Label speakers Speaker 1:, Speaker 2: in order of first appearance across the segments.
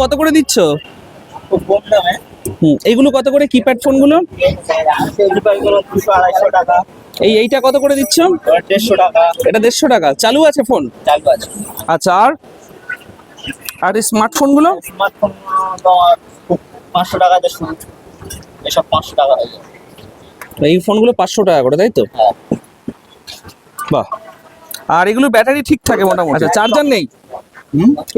Speaker 1: কত করে দিচ্ছ? এইগুলো কত করে কিপ্যাড ফোনগুলো
Speaker 2: টাকা
Speaker 1: এই এইটা কত করে দিচ্ছ?
Speaker 2: দেড়শো টাকা
Speaker 1: এটা দেড়শো টাকা। চালু আছে ফোন
Speaker 2: চালু আছে
Speaker 1: আচ্ছা আর? আর এই স্মার্টফোনগুলো
Speaker 2: স্মার্টফোন পাঁচশো শুরু এসব পাঁচশো টাকা হয়ে যায়।
Speaker 1: এই ফোনগুলো পাঁচশো টাকা করে তাই তো? বাহ। আর এগুলো ব্যাটারি ঠিক থাকে মোটামুটি। আচ্ছা চার্জার নেই?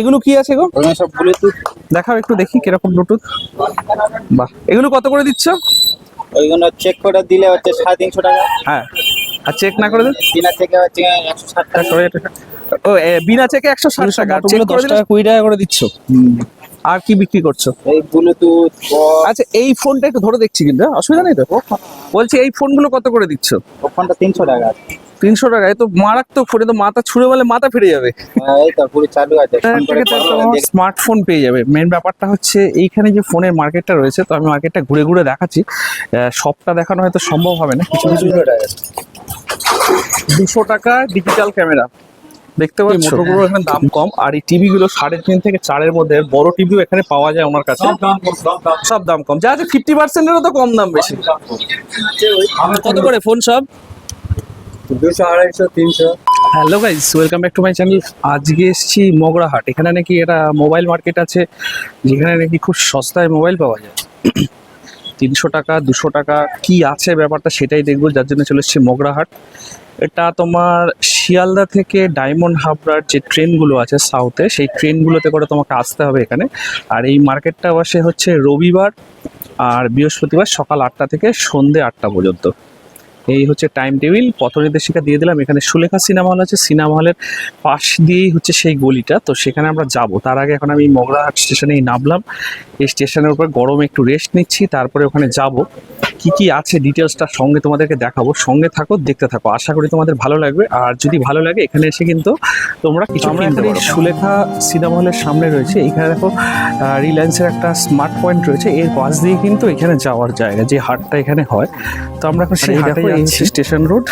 Speaker 1: এগুলো কি আছে গো?
Speaker 2: সব ব্লুটুথ
Speaker 1: দেখাও একটু দেখি কীরকম ব্লুটুথ বাহ। এগুলো কত করে দিচ্ছ?
Speaker 2: ওইগুলো চেক করে দিলে হচ্ছে সাড়ে তিনশো টাকা।
Speaker 1: হ্যাঁ। আর চেক না করে দিন
Speaker 2: বিনা চেকে হচ্ছে একশো ষাট টাকা।
Speaker 1: ও বিনা চেকে একশো ষাট টাকা। চেক করে টাকা কুড়ি টাকা করে দিচ্ছ। আর কি বিক্রি করছ?
Speaker 2: এই ব্লুটুথ
Speaker 1: আচ্ছা এই ফোনটা একটু ধরে দেখছি কিন্তু হ্যাঁ? অসুবিধা নেই তো? বলছি এই ফোনগুলো কত করে দিচ্ছ?
Speaker 2: ওখানটা তিনশো টাকা
Speaker 1: তিনশো টাকা তো মারাত্মক ফোনে তো মাথা ছুঁড়ে বলে মাথা ফিরে যাবে।
Speaker 2: হ্যাঁ, চালু আছে
Speaker 1: স্মার্টফোন পেয়ে যাবে। মেন ব্যাপারটা হচ্ছে এইখানে যে ফোনের মার্কেটটা রয়েছে তো আমি মার্কেটটা ঘুরে ঘুরে দেখাচ্ছি। সবটা দেখানো হয়তো সম্ভব হবে না কিছু কিছু
Speaker 2: দুশো টাকা।
Speaker 1: ডিজিটাল ক্যামেরা দেখতে পাচ্ছি? মোটরগুলো এখানে দাম কম আর এই টিভি গুলো সাড়ে তিন থেকে চারের মধ্যে বড় টিভিও এখানে পাওয়া যায় ওনার কাছে। সব দাম কম যা আছে ফিফটি পার্সেন্টেরও তো কম দাম বেশি। কত করে ফোন সব?
Speaker 2: দুশো আড়াইশো তিনশো।
Speaker 1: Hello guys welcome back to my channel আজকে এসেছি মগরাহাট। এখানে নাকি এটা মোবাইল মার্কেট আছে যেখানে নাকি খুব সস্তায় মোবাইল পাওয়া যায়। তিনশো টাকা দুশো টাকা কি আছে ব্যাপারটা সেটাই দেখব। যার জন্য চলে এসেছি মগরাহাট। এটা তোমার শিয়ালদা থেকে ডায়মন্ড হাবড়ার যে ট্রেনগুলো আছে সাউথে সেই ট্রেনগুলোতে করে তোমাকে আসতে হবে এখানে। আর এই মার্কেটটা বসে হচ্ছে রবিবার আর বৃহস্পতিবার সকাল আটটা থেকে সন্ধে আটটা পর্যন্ত। এই হচ্ছে টাইম টেবিল পথ নির্দেশিকা দিয়ে দিলাম। এখানে সুলেখা সিনেমা হল আছে, সিনেমা হলের পাশ দিয়েই হচ্ছে সেই গলিটা। তো সেখানে আমরা যাব। তার আগে এখন আমি মগরাহাট স্টেশনেই নামলাম। এই স্টেশনের উপর গরমে একটু রেস্ট নিচ্ছি, তারপরে ওখানে যাব। কি কি আছে ডিটেলসটা সঙ্গে তোমাদেরকে দেখাবো। সঙ্গে থাকো দেখতে থাকো। আশা করি তোমাদের ভালো লাগবে। আর যদি ভালো লাগে এখানে এসে কিন্তু তোমরা কিছু আমরা এখন সুলেখা সিনেমা হলের সামনে রয়েছে। এখানে দেখো রিলায়েন্সের একটা স্মার্ট পয়েন্ট রয়েছে। এর পাশ দিয়ে কিন্তু এখানে যাওয়ার জায়গা যে হাটটা এখানে হয়। তো আমরা এখন সেই হাটে যাচ্ছি স্টেশন রোড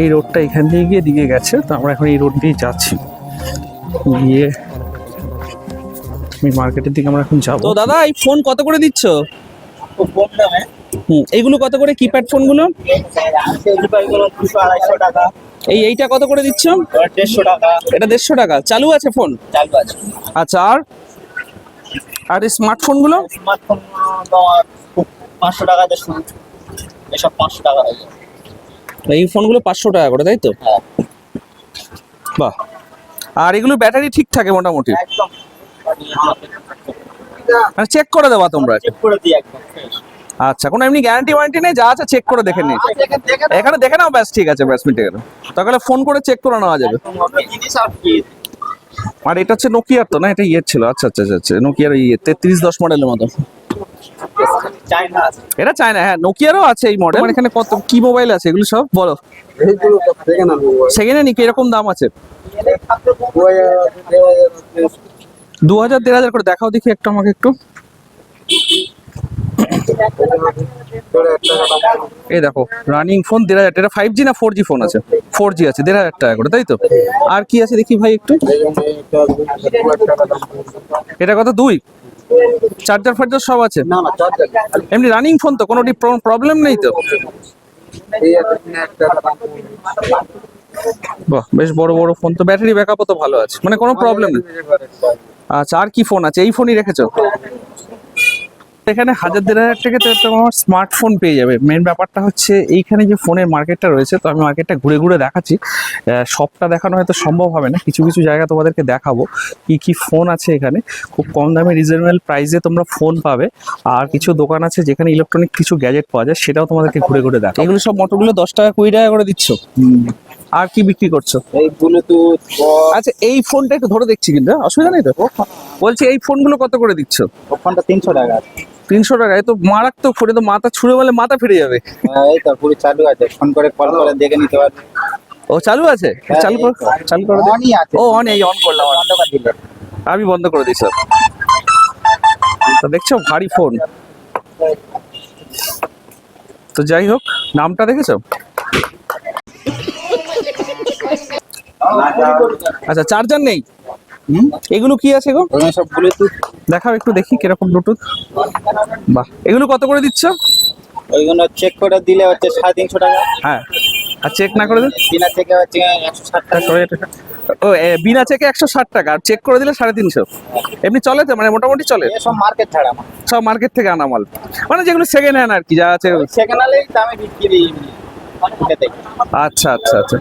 Speaker 1: এই রোডটা এখান দিয়ে গিয়ে দিকে গেছে। তো আমরা এখন এই রোড দিয়ে যাচ্ছি। গিয়ে মার্কেটের দিকে আমরা এখন যাব। তো দাদা এই ফোন কত করে দিচ্ছ?
Speaker 2: খুব কম দামে
Speaker 1: এইগুলো কত করে কিপ্যাড ফোনগুলো এই এইটা কত করে দিচ্ছ?
Speaker 2: দেড়শো টাকা
Speaker 1: এটা দেড়শো টাকা। চালু আছে ফোন
Speaker 2: চালু আছে
Speaker 1: আচ্ছা আর? আর এই স্মার্টফোনগুলো
Speaker 2: স্মার্টফোন পাঁচশো এসব পাঁচশো টাকা হয়ে যায়
Speaker 1: এই ফোনগুলো পাঁচশো টাকা করে তাই তো? বাহ। আর এগুলো ব্যাটারি ঠিক থাকে মোটামুটি? মানে চেক করে দেওয়া তোমরা।
Speaker 2: চেক করে দিই একদম। fresh।
Speaker 1: আচ্ছা কোনো এমনি গ্যারান্টি ওয়ারেন্টি নেই? যা আছে চেক করে দেখে
Speaker 2: দেখে নাও।
Speaker 1: এখানে দেখে নাও ব্যাস ঠিক আছে ব্যাস মিটে গেল। তাহলে ফোন করে চেক করে নেওয়া যাবে।
Speaker 2: আর
Speaker 1: এটা হচ্ছে নোকিয়ার তো না? এটা ইয়ের ছিল। আচ্ছা আচ্ছা আচ্ছা, আচ্ছা নোকিয়ার ইয়ে তেত্রিশ দশ মডেলের মতো। এটা চায় না হ্যাঁ নোকিয়ারও আছে এই মডেল এখানে কত কি মোবাইল আছে এগুলো সব? বলো। সেখানে নি কীরকম দাম আছে। দু হাজার দেড় হাজার করে। দেখাও দেখি একটু আমাকে একটু। এই দেখো রানিং ফোন দেড় হাজার এটা ফাইভ জি না ফোর জি ফোন আছে? ফোর জি আছে দেড় হাজার টাকা করে তাই তো? আর কি আছে দেখি ভাই একটু? এটা কত দুই? চার্জার ফার্জার সব আছে? এমনি রানিং ফোন তো কোনো প্রবলেম নেই তো? বাহ বেশ বড় বড় ফোন তো ব্যাটারি ব্যাকআপও তো ভালো আছে মানে কোনো প্রবলেম নেই। আচ্ছা আর কি ফোন আছে? এই ফোনই রেখেছো? এখানে হাজার দেড় হাজার টাকাতে তোমার স্মার্টফোন পেয়ে যাবে। মেন ব্যাপারটা হচ্ছে এইখানে যে ফোনের মার্কেটটা রয়েছে তো আমি মার্কেটটা ঘুরে ঘুরে দেখাচ্ছি। সবটা দেখানো হয়তো সম্ভব হবে না। কিছু কিছু জায়গা তোমাদেরকে দেখাবো কি কি ফোন আছে এখানে। খুব কম দামে রিজনেবল প্রাইসে তোমরা ফোন পাবে। আর কিছু দোকান আছে যেখানে ইলেকট্রনিক কিছু গ্যাজেট পাওয়া যায় সেটাও তোমাদেরকে ঘুরে ঘুরে দেখা এগুলো সব মোটরগুলো দশ টাকা কুড়ি টাকা করে দিচ্ছ? আর কি বিক্রি করছ?
Speaker 2: এই ব্লুটুথ
Speaker 1: আচ্ছা এই ফোনটা একটু ধরে দেখছি কিন্তু? অসুবিধা নেই তো? বলছি এই ফোনগুলো কত করে দিচ্ছ?
Speaker 2: ফোনটা তিনশো টাকা
Speaker 1: তিনশো টাকা তো মারাত্মক ফোনে তো মাথা ছুঁড়ে বলে মাথা ফিরে যাবে।
Speaker 2: হ্যাঁ, এই তো পুরো চালু আছে। ফোন করে কল করে দেখে নিতে পারবে।
Speaker 1: ও চালু আছে?
Speaker 2: হ্যাঁ,
Speaker 1: চালু কর চালু করে ও অন এই অন করলাম আমি বন্ধ করে দিই সব। তো দেখছ ভারী ফোন। তো যাই হোক নামটা দেখেছ? আচ্ছা চার্জার নেই? এগুলো কি আছে গো?
Speaker 2: সব ব্লুটুথ
Speaker 1: দেখাও একটু দেখি কীরকম ব্লুটুথ বাহ এগুলো কত করে দিচ্ছ?
Speaker 2: ওইগুলো চেক করে দিলে হচ্ছে সাড়ে তিনশো টাকা।
Speaker 1: হ্যাঁ আর চেক না করে দিলে?
Speaker 2: বিনা চেকে হচ্ছে একশো ষাট টাকা।
Speaker 1: ও বিনা চেকে একশো ষাট টাকা আর চেক করে দিলে সাড়ে তিনশো। এমনি চলে তো? মানে মোটামুটি চলে?
Speaker 2: সব মার্কেট ছাড়া আমার।
Speaker 1: সব মার্কেট থেকে আনা মাল। মানে যেগুলো সেকেন্ড হ্যান্ড আর কি যা আছে।
Speaker 2: সেকেন্ড সেখানে দামে বিক্রি।
Speaker 1: আচ্ছা আচ্ছা আচ্ছা।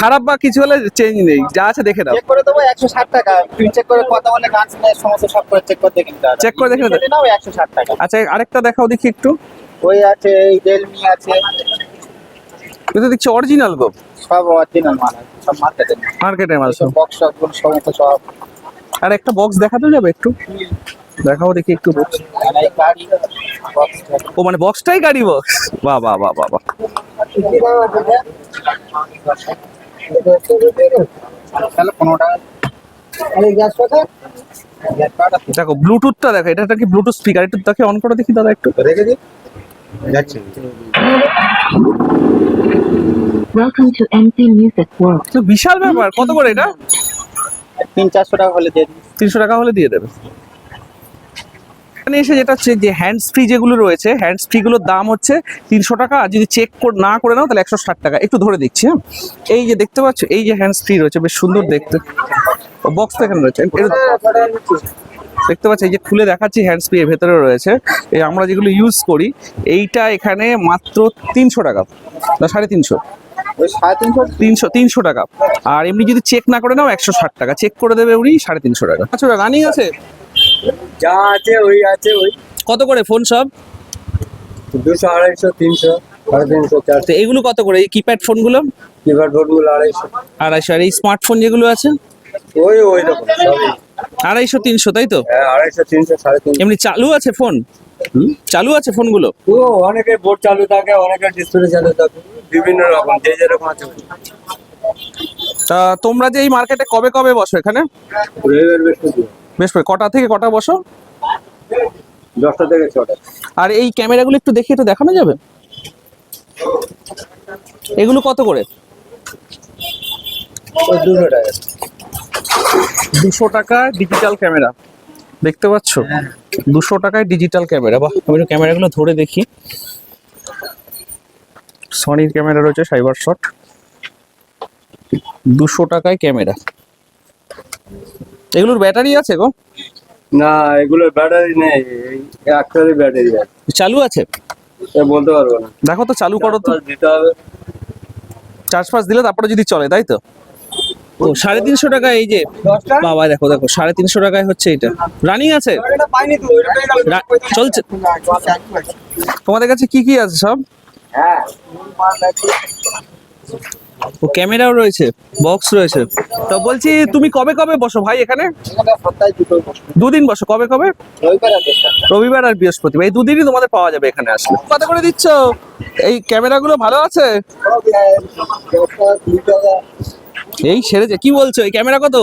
Speaker 1: খারাপ বা কিছু হলে চেঞ্জ নেই। যা আছে দেখে দাও
Speaker 2: চেক করে দেবো একশো ষাট টাকা। তুমি চেক করে কথা বলে গান শুনে সমস্ত সব করে চেক করে দেখে হবে।
Speaker 1: করে দেখে
Speaker 2: নাও একশো ষাট টাকা।
Speaker 1: আচ্ছা আরেকটা দেখাও দেখি একটু।
Speaker 2: ওই আছে এই রিয়েলমি আছে।
Speaker 1: এটা দেখছি অরিজিনাল গো।
Speaker 2: সব অরিজিনাল মাল সব মার্কেটে
Speaker 1: মার্কেটের মাল
Speaker 2: সব। বক্স সব সমস্ত সব।
Speaker 1: আর একটা বক্স দেখাতে যাবে একটু? দেখাও দেখি একটু বক্স ও মানে বক্সটাই গাড়ি বক্স বাহ বাহ বাহ বাহ।
Speaker 2: তাহলে পনেরো টাকা
Speaker 1: দেখো ব্লুটুথটা দেখো এটা একটা কি ব্লুটুথ স্পিকার একটু দেখে অন করে দেখি দাদা একটু।
Speaker 2: রেখে দিই। যাচ্ছে।
Speaker 3: Welcome to NC Music World.
Speaker 1: তো বিশাল ব্যাপার কত করে এটা?
Speaker 2: তিন চারশো টাকা হলে দিয়ে দিই
Speaker 1: তিনশো টাকা হলে দিয়ে দেবে। এখানে এসে যেটা হচ্ছে যে হ্যান্ডস ফ্রি যেগুলো রয়েছে হ্যান্ডস ফ্রি গুলোর দাম হচ্ছে তিনশো টাকা। আর যদি চেক না করে নাও তাহলে একশো ষাট টাকা। একটু ধরে দেখছি হ্যাঁ? এই যে দেখতে পাচ্ছ এই যে হ্যান্ডস ফ্রি রয়েছে বেশ সুন্দর দেখতে। বক্সটা এখানে রয়েছে। দেখতে পাচ্ছি এই যে খুলে দেখাচ্ছি হ্যান্ডস ফ্রি এর ভেতরে রয়েছে। এই আমরা যেগুলো ইউজ করি এইটা এখানে মাত্র তিনশো টাকা। না সাড়ে তিনশো।
Speaker 2: সাড়ে তিনশো?
Speaker 1: তিনশো তিনশো টাকা। আর এমনি যদি চেক না করে নাও একশো ষাট টাকা। চেক করে দেবে উনি সাড়ে তিনশো টাকা। আচ্ছা রানিং আছে?
Speaker 2: যা আছে ওই আছে ওই।
Speaker 1: কত করে ফোন সব?
Speaker 2: দুশো আড়াইশো তিনশো সাড়ে তিনশো
Speaker 1: তো
Speaker 2: চারশো
Speaker 1: এগুলো কত করে? এই কিপ্যাড ফোনগুলো
Speaker 2: কিবার ভোটগুলো আড়াইশো।
Speaker 1: আড়াইশো। আর এই স্মার্টফোন যেগুলো আছে?
Speaker 2: ওই ওই রকম সবই।
Speaker 1: আড়াইশো তিনশো তাই তো?
Speaker 2: হ্যাঁ আড়াইশো তিনশো সাড়ে তিনশো।
Speaker 1: এমনি চালু আছে ফোন চালু আছে ফোনগুলো
Speaker 2: ও অনেকের বোর্ড চালু থাকে অনেকের ডিসপ্লে চালু থাকে বিভিন্ন রকম যে যেরকম আছে
Speaker 1: তা তোমরা যে এই মার্কেটে কবে কবে বসো এখানে?
Speaker 2: রবিবার বৃহস্পতিবার।
Speaker 1: বেশ করে কটা থেকে কটা বসো?
Speaker 2: দশটা থেকে ছটা।
Speaker 1: আর এই ক্যামেরাগুলো একটু দেখে একটু দেখানো যাবে? এগুলো কত করে?
Speaker 2: দুশো টাকা।
Speaker 1: দুশো টাকা ডিজিটাল ক্যামেরা দেখতে পাচ্ছ? দুশো টাকায় ডিজিটাল ক্যামেরা বাহ আমি ক্যামেরাগুলো ধরে দেখি। সনির ক্যামেরা রয়েছে সাইবার শট দুশো টাকায় ক্যামেরা এগুলোর ব্যাটারি আছে গো?
Speaker 2: না এগুলোর ব্যাটারি নেই একটারই ব্যাটারি আছে।
Speaker 1: চালু আছে?
Speaker 2: বলতে পারব না।
Speaker 1: দেখো তো চালু করো তো।
Speaker 2: দিতে হবে।
Speaker 1: চার্জ ফার্জ দিলে তারপরে যদি চলে তাই তো? ও সাড়ে তিনশো টাকা এই যে বাবা দেখো দেখো সাড়ে তিনশো টাকায় হচ্ছে এটা। রানিং আছে? চলছে। তোমাদের কাছে কি কি আছে সব?
Speaker 2: হ্যাঁ
Speaker 1: ও ক্যামেরাও রয়েছে বক্স রয়েছে। তো বলছি, তুমি কবে কবে বসো ভাই এখানে? দুদিন বসো, কবে কবে?
Speaker 2: রবিবার আর
Speaker 1: বৃহস্পতিবার, এই দুদিনই তোমাদের পাওয়া যাবে এখানে আসলে। কত করে দিচ্ছ? এই ক্যামেরাগুলো ভালো আছে? এই সেরেছে, কি বলছো, এই ক্যামেরা কত?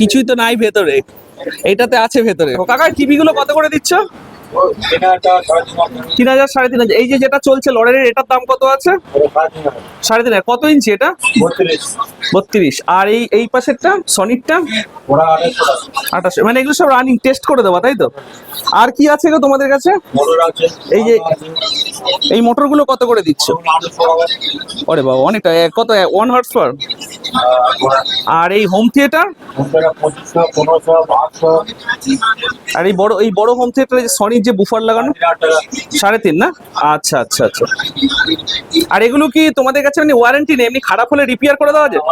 Speaker 1: কিছুই তো নাই ভেতরে এইটাতে আছে ভেতরে। ও কাকা টিভি গুলো কত করে দিচ্ছ?
Speaker 2: তিন হাজার, সাড়ে তিন হাজার।
Speaker 1: এই যে যেটা চলছে লড়াইয়ের এটার দাম কত আছে?
Speaker 2: সাড়ে তিন হাজার।
Speaker 1: কত ইঞ্চি এটা?
Speaker 2: বত্রিশ।
Speaker 1: আর এই এই পাশেরটা সনিকটা আঠাশ। মানে এগুলো সব রানিং টেস্ট করে দেওয়া তাই তো? আর কি আছে গো তোমাদের কাছে? এই যে এই মোটরগুলো কত করে দিচ্ছ? ওরে বাবা, অনেকটা কত ওয়ান হর্স পাওয়ার আর এই হোম থিয়েটার আর এই বড় এই বড় হোম থিয়েটারে সনির যে বুফার লাগানো? সাড়ে তিন না? আচ্ছা আচ্ছা আচ্ছা। আর এগুলো কি তোমাদের কাছে মানে ওয়ারেন্টি নেই? এমনি খারাপ হলে রিপেয়ার করে দেওয়া যায়?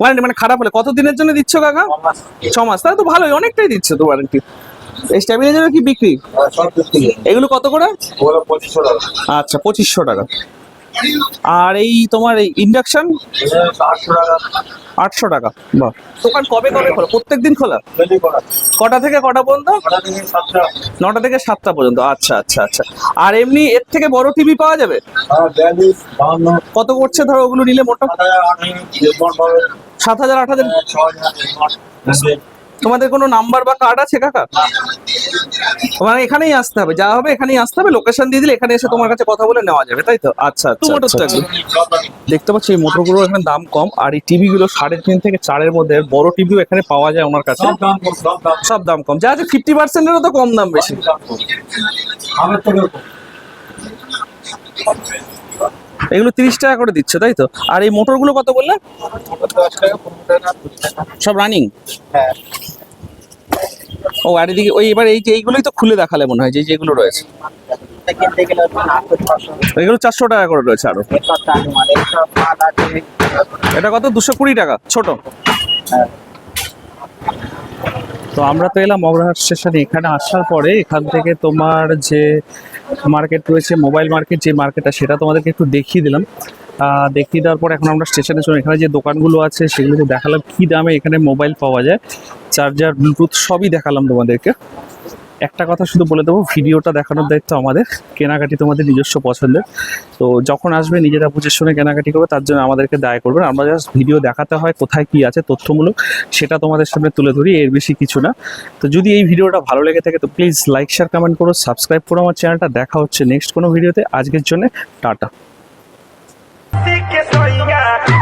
Speaker 1: ওয়ারেন্টি মানে খারাপ হলে কত দিনের জন্য দিচ্ছ কাকা? ছ মাস। তাহলে তো ভালোই, অনেকটাই দিচ্ছ তো ওয়ারেন্টি স্ট্যাবিলাইজার কি বিক্রি? এগুলো কত করে? আচ্ছা পঁচিশশো টাকা। আর এই তোমার এই ইন্ডাকশন
Speaker 2: আটশো টাকা।
Speaker 1: বাহ। দোকান কবে কবে খোলা? প্রত্যেক দিন খোলা। কটা থেকে কটা পর্যন্ত? নটা থেকে সাতটা পর্যন্ত আচ্ছা আচ্ছা আচ্ছা। আর এমনি এর থেকে বড় টিভি পাওয়া যাবে?
Speaker 2: হ্যাঁ
Speaker 1: কত করছে ধরো ওগুলো নিলে মোটা?
Speaker 2: সাত হাজার
Speaker 1: আট হাজার। তোমাদের কোনো নাম্বার বা কার্ড আছে কাকা? মানে এখানেই আসতে হবে যা হবে এখানেই আসতে হবে লোকেশন দিয়ে দিলে এখানে এসে তোমার কাছে কথা বলে নেওয়া যাবে তাই তো?
Speaker 4: আচ্ছা আচ্ছা
Speaker 1: মোটর
Speaker 4: আচ্ছা,
Speaker 1: তো
Speaker 4: আচ্ছা।
Speaker 1: দেখতে পাচ্ছি এই মোটরগুলো এখানে দাম কম আর এই টিভি গুলো সাড়ে তিন থেকে চারের মধ্যে বড় টিভিও এখানে পাওয়া যায় ওনার কাছে।
Speaker 2: সব দাম কম,
Speaker 1: যা আছে ফিফটি পার্সেন্টেরও তো কম দাম বেশি। এগুলো তিরিশ টাকা করে দিচ্ছে তাই তো? আর এই মোটরগুলো কত বললে? সব রানিং
Speaker 2: হ্যাঁ।
Speaker 1: ও আর এদিকে ওই এবার এই যে এইগুলোই তো খুলে দেখালে মনে হয় যে যেগুলো রয়েছে। এগুলো চারশো টাকা করে রয়েছে
Speaker 2: আরও।
Speaker 1: এটা কত? দুশো কুড়ি টাকা ছোট। তো আমরা তো এলাম মগরাহাট স্টেশনে। এখানে আসার পরে এখান থেকে তোমার যে মার্কেট রয়েছে মোবাইল মার্কেট যে মার্কেটটা সেটা তোমাদেরকে একটু দেখিয়ে দিলাম। দেখিয়ে দেওয়ার পর এখন আমরা স্টেশনে চলে এখানে যে দোকানগুলো আছে সেগুলোতে দেখালাম, কি দামে এখানে মোবাইল পাওয়া যায় চার্জার ব্লুটুথ সবই দেখালাম তোমাদেরকে। একটা কথা শুধু বলে দেবো, ভিডিওটা দেখানোর দায়িত্ব আমাদের, কেনাকাটি তোমাদের নিজস্ব পছন্দের। তো যখন আসবে, নিজেরা বুঝে শুনে কেনাকাটি করবে, তার জন্য আমাদেরকে দায় করবে। আমরা জাস্ট ভিডিও দেখাতে হয় কোথায় কি আছে, তথ্যমূলক, সেটা তোমাদের সামনে তুলে ধরি, এর বেশি কিছু না। তো যদি এই ভিডিওটা ভালো লেগে থাকে, তো প্লিজ লাইক শেয়ার কমেন্ট করো সাবস্ক্রাইব করো আমার চ্যানেলটা দেখা হচ্ছে নেক্সট কোনো ভিডিওতে। আজকের জন্য, tata.
Speaker 5: Así que soy ya.